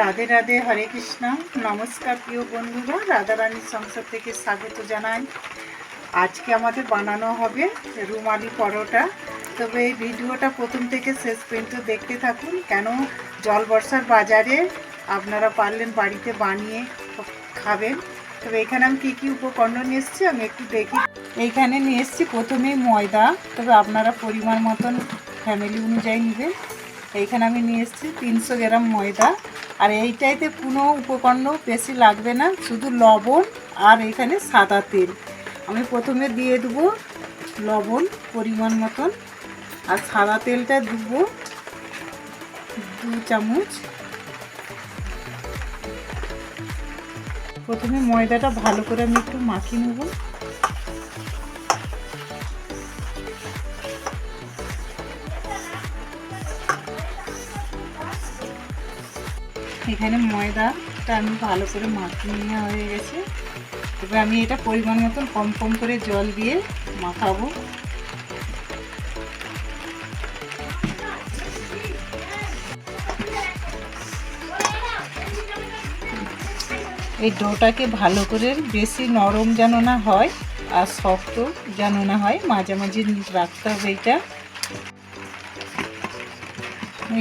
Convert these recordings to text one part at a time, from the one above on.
রাধে রাধে, হরে কৃষ্ণ। নমস্কার প্রিয় বন্ধুরা, রাধারানীর সংসার থেকে স্বাগত জানাই। আজকে আমাদের বানানো হবে রুমালি পরোটা। তবে এই ভিডিওটা প্রথম থেকে শেষ পর্যন্ত দেখতে থাকুন। কেন জল বর্ষার বাজারে আপনারা পারলেন বাড়িতে বানিয়ে খাবেন। তবে এখানে আমি কী কী উপকরণ নিয়ে এসেছি আমি একটু দেখি। এইখানে নিয়ে এসেছি প্রথমেই ময়দা। তবে আপনারা পরিমাণ মতন ফ্যামিলি অনুযায়ী নেবেন। এইখানে আমি নিয়ে এসেছি তিনশো গ্রাম ময়দা। আর এইটাইতে কোনো উপকরণ বেশি লাগবে না, শুধু লবণ আর এখানে সাদা তেল। আমি প্রথমে দিয়ে দেবো লবণ পরিমাণ মতন, আর সাদা তেলটা দেবো দু চামচ। প্রথমে ময়দাটা ভালো করে আমি একটু মাখিয়ে নেব। এখানে ময়দাটা আমি ভালো করে মাখিয়ে নেওয়া হয়ে গেছে। এবার আমি এটা পরিমাণ মতন কম কম করে জল দিয়ে মাখাবো। এই ডোটাকে ভালো করে বেশি নরম যেন না হয় আর শক্ত যেন না হয়, মাঝামাঝি রাখতে হবে এটা।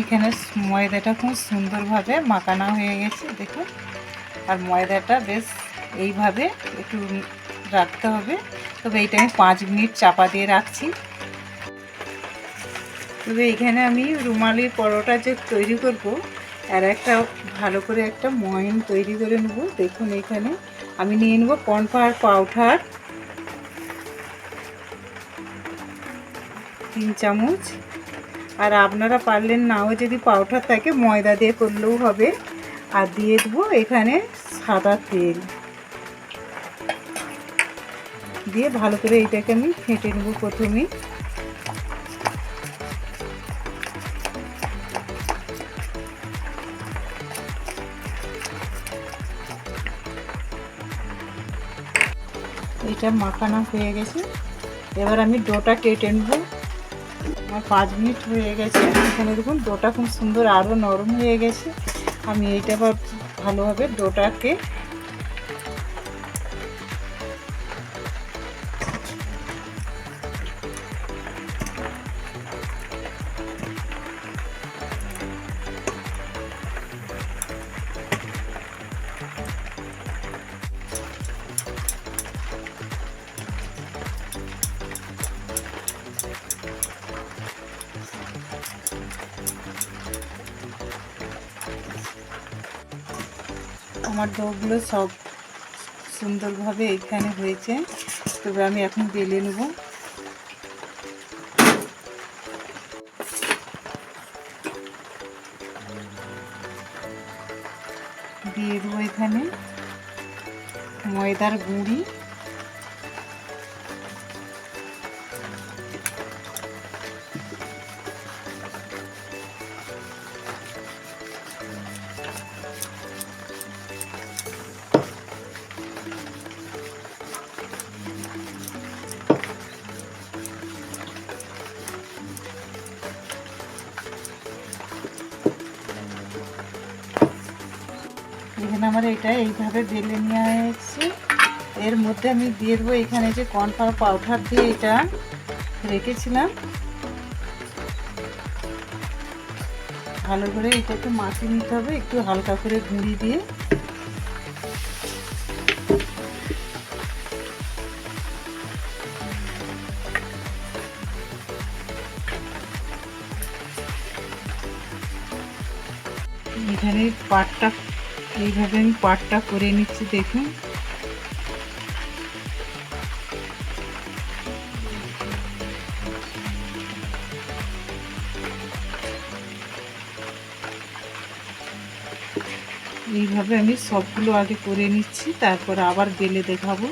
এখানে ময়দাটা খুব সুন্দরভাবে মাখানো হয়ে গেছে, দেখুন। আর ময়দাটা বেশ এইভাবে একটু রাখতে হবে। তবে এইটা আমি পাঁচ মিনিট চাপা দিয়ে রাখছি। তবে এখানে আমি রুমালির পরোটা যে তৈরি করব আর একটা ভালো করে একটা ময়ন তৈরি করে নেব। দেখুন এখানে আমি নিয়ে নেব কর্নফ্লাওয়ার পাউডার, তিন চামচ। আর আপনারা পারলেন নাও যদি পাউডার থাকে, ময়দা দিয়ে করলেও হবে। আর দিয়ে দেবো এখানে সাদা তেল। দিয়ে ভালো করে এইটাকে আমি ফেটে নেব প্রথমেই এটা মাখানো হয়ে গেছে। এবার আমি ডোটা কেটে নেব। আমার পাঁচ মিনিট হয়ে গেছে। এখানে দেখুন, ডোটা খুব সুন্দর আরও নরম হয়ে গেছে। আমি এইটা আবার ভালোভাবে ডোটাকে আমার ডোগুলো সব সুন্দরভাবে এখানে হয়েছে। তবে আমি এখন বেলে নেব। দিয়ে দেবো এখানে ময়দার গুঁড়ি। এখানে আমার এটা এইভাবে বেলে নিয়ে এসেছি এর মধ্যে আমি দিয়ে দেবো এখানে যে কর্নফ্লাওয়ার পাউডার দিয়ে এটা রেখেছিলাম। ভালো করে এটা একটু মাখিয়ে নিতে হবে, একটু হালকা করে গুঁড়ি দিয়ে। এখানে পাটটা এইভাবে আমি পাটটা করে নিচ্ছি, দেখুন। এইভাবে আমি সবগুলো আগে করে নিচ্ছি, তারপর আবার বেলে দেখাবো।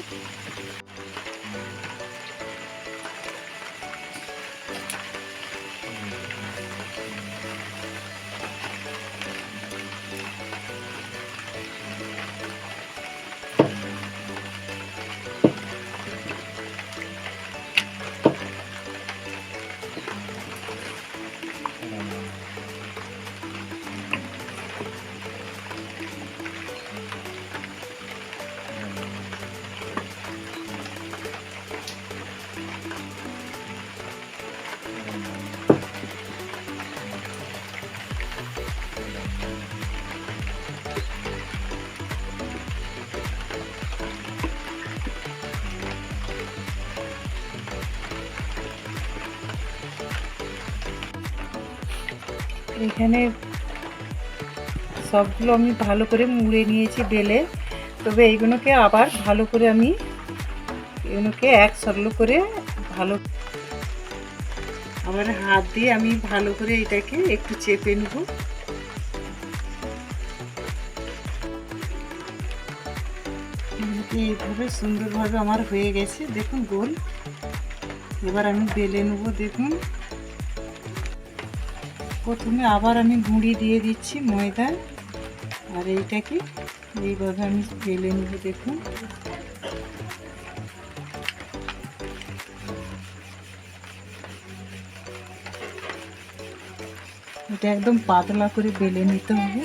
এখানে সবগুলো আমি ভালো করে মুড়ে নিয়েছি বেলে। তবে এইগুলোকে আবার ভালো করে আমি এগুলোকে এক সরল করে ভালো আবার হাত দিয়ে আমি ভালো করে এটাকে একটু চেপে নেব। এইভাবে সুন্দরভাবে আমার হয়ে গেছে। দেখুন গোল। এবার আমি বেলে নেব, দেখুন। প্রথমে আবার আমি গুঁড়ি দিয়ে দিচ্ছি ময়দা। আর এইটাকে এইভাবে আমি বেলে নেব, দেখুন। এটা একদম পাতলা করে বেলে নিতে হবে।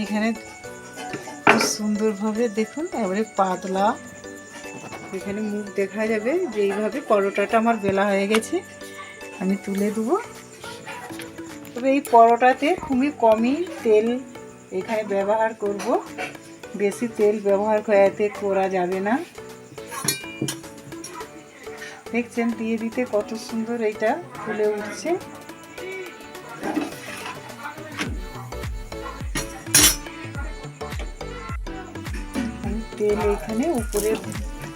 এখানে খুব সুন্দরভাবে দেখুন এবারে পাতলা। এখানে মুখ দেখা যাবে যে এইভাবে পরোটাটা আমার বেলা হয়ে গেছে, আমি তুলে দেবো। তবে এই পরোটাতে খুবই কমই তেল এখানে ব্যবহার করব। বেশি তেল ব্যবহার এতে করা যাবে না। দেখছেন, দিয়ে দিতে কত সুন্দর এইটা ফুলে উঠছে। তেল এখানে উপরে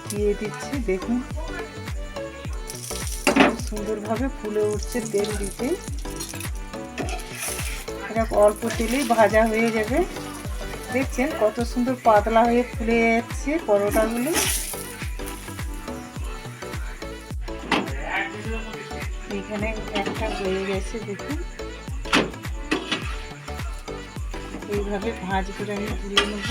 দিয়ে দিচ্ছি, দেখুন। সুন্দরভাবে ফুলে উঠছে তেল দিতে। এটা অল্প তেলেই ভাজা হয়ে যাবে। দেখছেন কত সুন্দর পাতলা হয়ে ফুলে যাচ্ছে পরোটাগুলো। এখানে একটা হয়ে গেছে, দেখুন। এইভাবে ভাজ করে আমি তুলে নেব।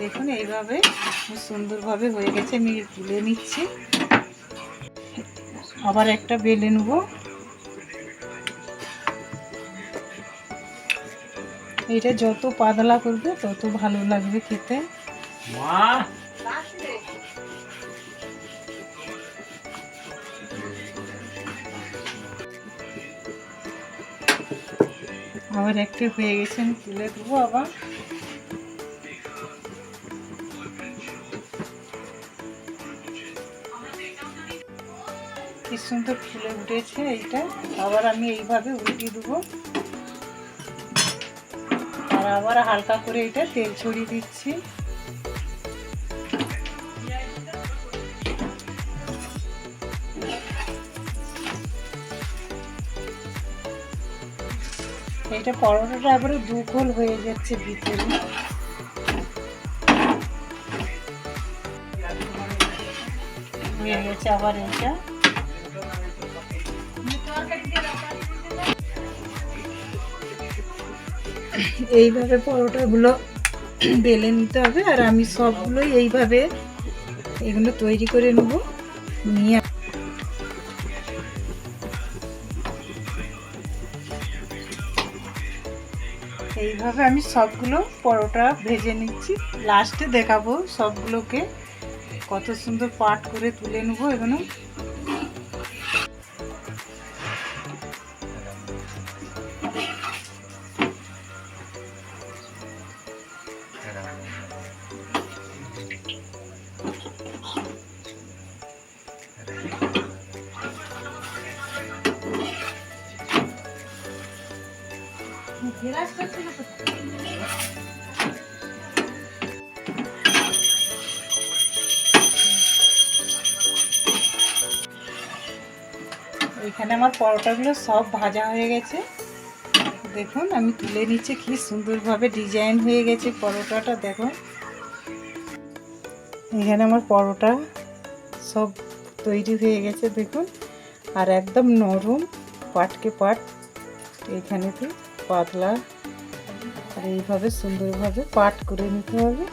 দেখুন এইভাবে খুব সুন্দরভাবে হয়ে গেছে। আমি তুলে নিচ্ছি। আবার একটা বেলে নেব। এটা যত পাতলা করবে তত ভালো লাগবে খেতে। আবার একটা হয়ে গেছে আমি তুলে দেবো আবার। কি সুন্দর ফুলে উঠেছে এইটা। আবার আমি এইভাবে উল্টিয়ে দেবো। আর আবার হালকা করে এটা তেল ছড়িয়ে দিচ্ছি। এটা পরোটাটা এবারে দু গোল হয়ে যাচ্ছে ভিতরে। হয়ে গেছে আবার এটা এইভাবে পরোটাগুলো বেলে নিতে হবে আর আমি সবগুলোই এইভাবে এগুলো তৈরি করে নেব। নিয়ে এইভাবে আমি সবগুলো পরোটা ভেজে নিচ্ছি। লাস্টে দেখাবো সবগুলোকে। কত সুন্দর পাট করে তুলে নেব এগুলো। এখানে আমার পরোটাগুলো সব ভাজা হয়ে গেছে। দেখুন, আমি তুলে নিচ্ছি, কি সুন্দরভাবে ডিজাইন হয়ে গেছে পরোটাটা, দেখুন। এখানে আমার পরোটা সব তৈরি হয়ে গেছে, দেখুন। আর একদম নরম, পাটকে পাট, এখানেতে। পাতলা। আর এইভাবে সুন্দরভাবে পাট করে নিতে হবে।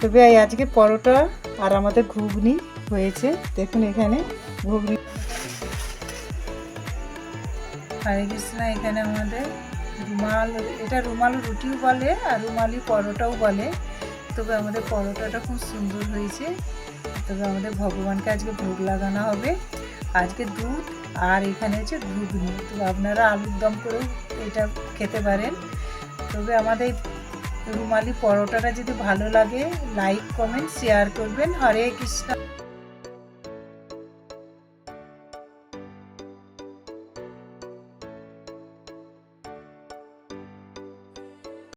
তবে আজকে পরোটা আর আমাদের ঘুগনি হয়েছে। দেখুন এখানে ঘুগনি। হরে কৃষ্ণ এখানে আমাদের রুমাল, এটা রুমাল রুটিও বলে আর রুমালি পরোটাও বলে। তবে আমাদের পরোটাটা খুব সুন্দর হয়েছে। তবে আমাদের ভগবানকে আজকে ভোগ লাগানো হবে। আজকে দুধ আর এখানে হচ্ছে ঘুগনি তো আপনারা আলুর দম করেও এটা খেতে পারেন। তবে আমাদের রুমালি পরোটাটা যদি ভালো লাগে লাইক কমেন্ট শেয়ার করবেন। হরে কৃষ্ণ।